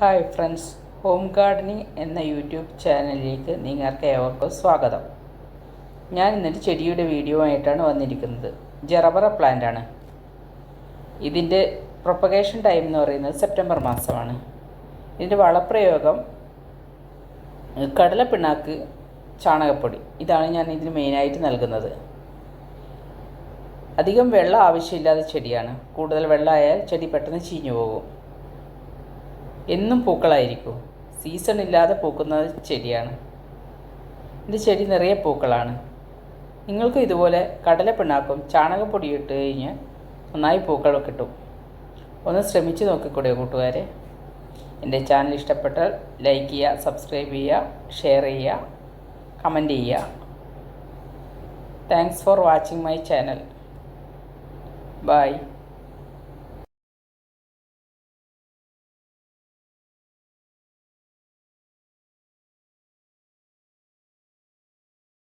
Hi friends home gardening എന്ന YouTube ചാനലിലേക്ക് നിങ്ങൾക്ക് ഏവർക്കും സ്വാഗതം. ഞാൻ ഇന്നൊരു ചെടിയുടെ വീഡിയോ ആയിട്ടാണ് വന്നിരിക്കുന്നത്. ജറബറ പ്ലാന്റ് ആണ്. ഇതിന്റെ പ്രൊപ്പഗേഷൻ ടൈം എന്ന് പറയുന്നത് സെപ്റ്റംബർ മാസമാണ്. ഇതിന്റെ വളപ്രയോഗം കടലപ്പിണ്ണാക്ക് ചാണകപ്പൊടി ഇതാണ് ഞാൻ ഇതിന് മെയിനായിട്ട് നൽകുന്നത്. അധികം വെള്ളം ആവശ്യമില്ലാത്ത ചെടിയാണ്. കൂടുതൽ വെള്ളമായാൽ ചെടി പെട്ടെന്ന് ചീഞ്ഞു പോകും. എന്നും പൂക്കളായിരിക്കും. സീസൺ ഇല്ലാതെ പൂക്കുന്ന ചെടിയാണ്. എന്റെ ചെടി നിറയെ പൂക്കളാണ്. നിങ്ങൾക്കും ഇതുപോലെ കടലപ്പിണ്ണാക്കും ചാണകപ്പൊടി ഇട്ട് കഴിഞ്ഞാൽ നന്നായി പൂക്കൾ കിട്ടും. ഒന്ന് ശ്രമിച്ചു നോക്കിക്കൂടെ കൂട്ടുകാരെ? എന്റെ ചാനൽ ഇഷ്ടപ്പെട്ടാൽ ലൈക്ക് ചെയ്യുക സബ്സ്ക്രൈബ് ചെയ്യുക ഷെയർ ചെയ്യുക കമന്റ് ചെയ്യുക. Thanks for watching my channel bye